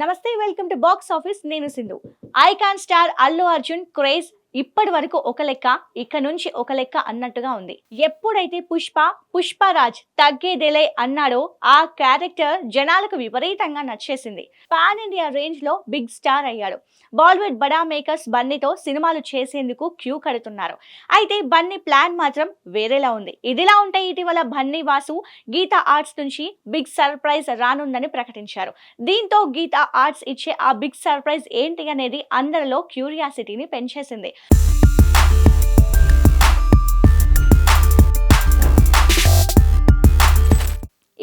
నమస్తే welcome to box office. నేను Sindhu. Icon star Allu Arjun craze ఇప్పటి వరకు ఒక లెక్క ఇక నుంచి ఒక లెక్క అన్నట్టుగా ఉంది. ఎప్పుడైతే పుష్ప పుష్పరాజ్ తగ్గేదేలే అన్నాడో ఆ క్యారెక్టర్ జనాలకు విపరీతంగా నచ్చేసింది. పాన్ ఇండియా రేంజ్లో బిగ్ స్టార్ అయ్యాడు. బాలీవుడ్ బడా మేకర్స్ బన్నీతో సినిమాలు చేసేందుకు క్యూ కడుతున్నారు. అయితే బన్నీ ప్లాన్ మాత్రం వేరేలా ఉంది. ఇదిలా ఉంటే ఇటీవల బన్నీ వాసు గీత ఆర్ట్స్ నుంచి బిగ్ సర్ప్రైజ్ రానుందని ప్రకటించారు. దీంతో గీత ఆర్ట్స్ ఇచ్చే ఆ బిగ్ సర్ప్రైజ్ ఏంటి అనేది అందరిలో క్యూరియాసిటీని పెంచేసింది.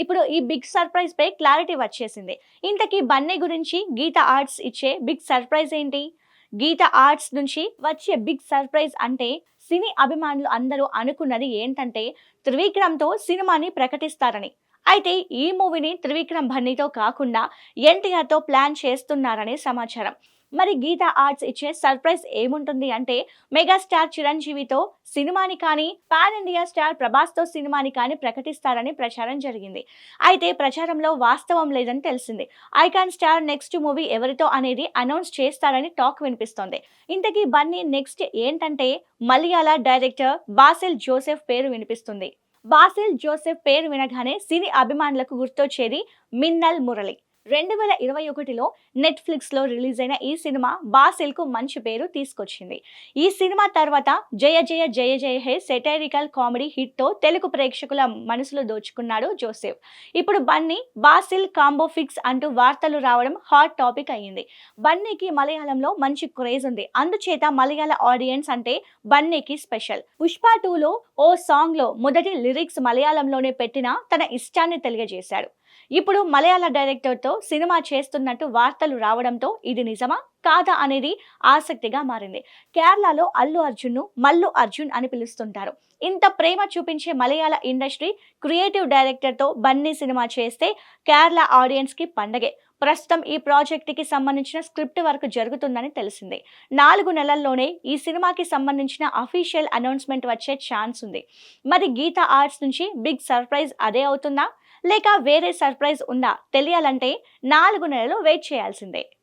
ఇప్పుడు ఈ బిగ్ సర్ప్రైజ్ పై క్లారిటీ వచ్చేసింది. ఇంతకీ బన్నీ గురించి గీత ఆర్ట్స్ ఇచ్చే బిగ్ సర్ప్రైజ్ ఏంటి? గీత ఆర్ట్స్ నుంచి వచ్చే బిగ్ సర్ప్రైజ్ అంటే సినీ అభిమానులు అందరూ అనుకున్నది ఏంటంటే త్రివిక్రమ్తో సినిమాని ప్రకటిస్తారని. అయితే ఈ మూవీని త్రివిక్రమ్ బన్నీతో కాకుండా ఎన్టీఆర్తో ప్లాన్ చేస్తున్నారనే సమాచారం. మరి గీత ఆర్ట్స్ ఇచ్చే సర్ప్రైజ్ ఏముంటుంది అంటే మెగాస్టార్ చిరంజీవితో సినిమాని కానీ పాన్ ఇండియా స్టార్ ప్రభాస్తో సినిమాని కానీ ప్రకటిస్తారని ప్రచారం జరిగింది. అయితే ప్రచారంలో వాస్తవం లేదని తెలిసింది. ఐకాన్ స్టార్ నెక్స్ట్ మూవీ ఎవరితో అనేది అనౌన్స్ చేస్తారని టాక్ వినిపిస్తోంది. ఇంతకీ బన్నీ నెక్స్ట్ ఏంటంటే మలయాళ డైరెక్టర్ బాసిల్ జోసెఫ్ పేరు వినిపిస్తుంది. బాసిల్ జోసెఫ్ పేరు వినగానే సినీ అభిమానులకు గుర్తొచ్చేది మిన్నల్ మురళి. రెండు వేల ఇరవై ఒకటిలో నెట్ఫ్లిక్స్లో రిలీజ్ అయిన ఈ సినిమా బాసిల్కు మంచి పేరు తీసుకొచ్చింది. ఈ సినిమా తర్వాత జయ జయ జయ జయ హే సెటైరికల్ కామెడీ హిట్తో తెలుగు ప్రేక్షకుల మనసులో దోచుకున్నాడు జోసెఫ్. ఇప్పుడు బన్నీ బాసిల్ కాంబో ఫిక్స్ అంటూ వార్తలు రావడం హాట్ టాపిక్ అయ్యింది. బన్నీకి మలయాళంలో మంచి క్రేజ్ ఉంది. అందుచేత మలయాళ ఆడియన్స్ అంటే బన్నీకి స్పెషల్. పుష్ప టూలో ఓ సాంగ్లో మొదటి లిరిక్స్ మలయాళంలోనే పెట్టిన తన ఇష్టాన్ని తెలియజేశాడు. ఇప్పుడు మలయాళ డైరెక్టర్తో సినిమా చేస్తున్నట్టు వార్తలు రావడంతో ఇది నిజమా కాదా అనేది ఆసక్తిగా మారింది. కేరళలో అల్లు అర్జున్ను మల్లు అర్జున్ అని పిలుస్తుంటారు. ఇంత ప్రేమ చూపించే మలయాళ ఇండస్ట్రీ క్రియేటివ్ డైరెక్టర్తో బన్నీ సినిమా చేస్తే కేరళ ఆడియన్స్కి పండగే. ప్రస్తుతం ఈ ప్రాజెక్టుకి సంబంధించిన స్క్రిప్ట్ వర్క్ జరుగుతుందని తెలిసింది. నాలుగు నెలల్లోనే ఈ సినిమాకి సంబంధించిన అఫీషియల్ అనౌన్స్మెంట్ వచ్చే ఛాన్స్ ఉంది. మరి గీతా ఆర్ట్స్ నుంచి బిగ్ సర్ప్రైజ్ అదే అవుతుందా? లేక వేరే సర్ప్రైజ్ ఉందా? తెలియాలంటే నాలుగు నెలలు వెయిట్ చేయాల్సిందే.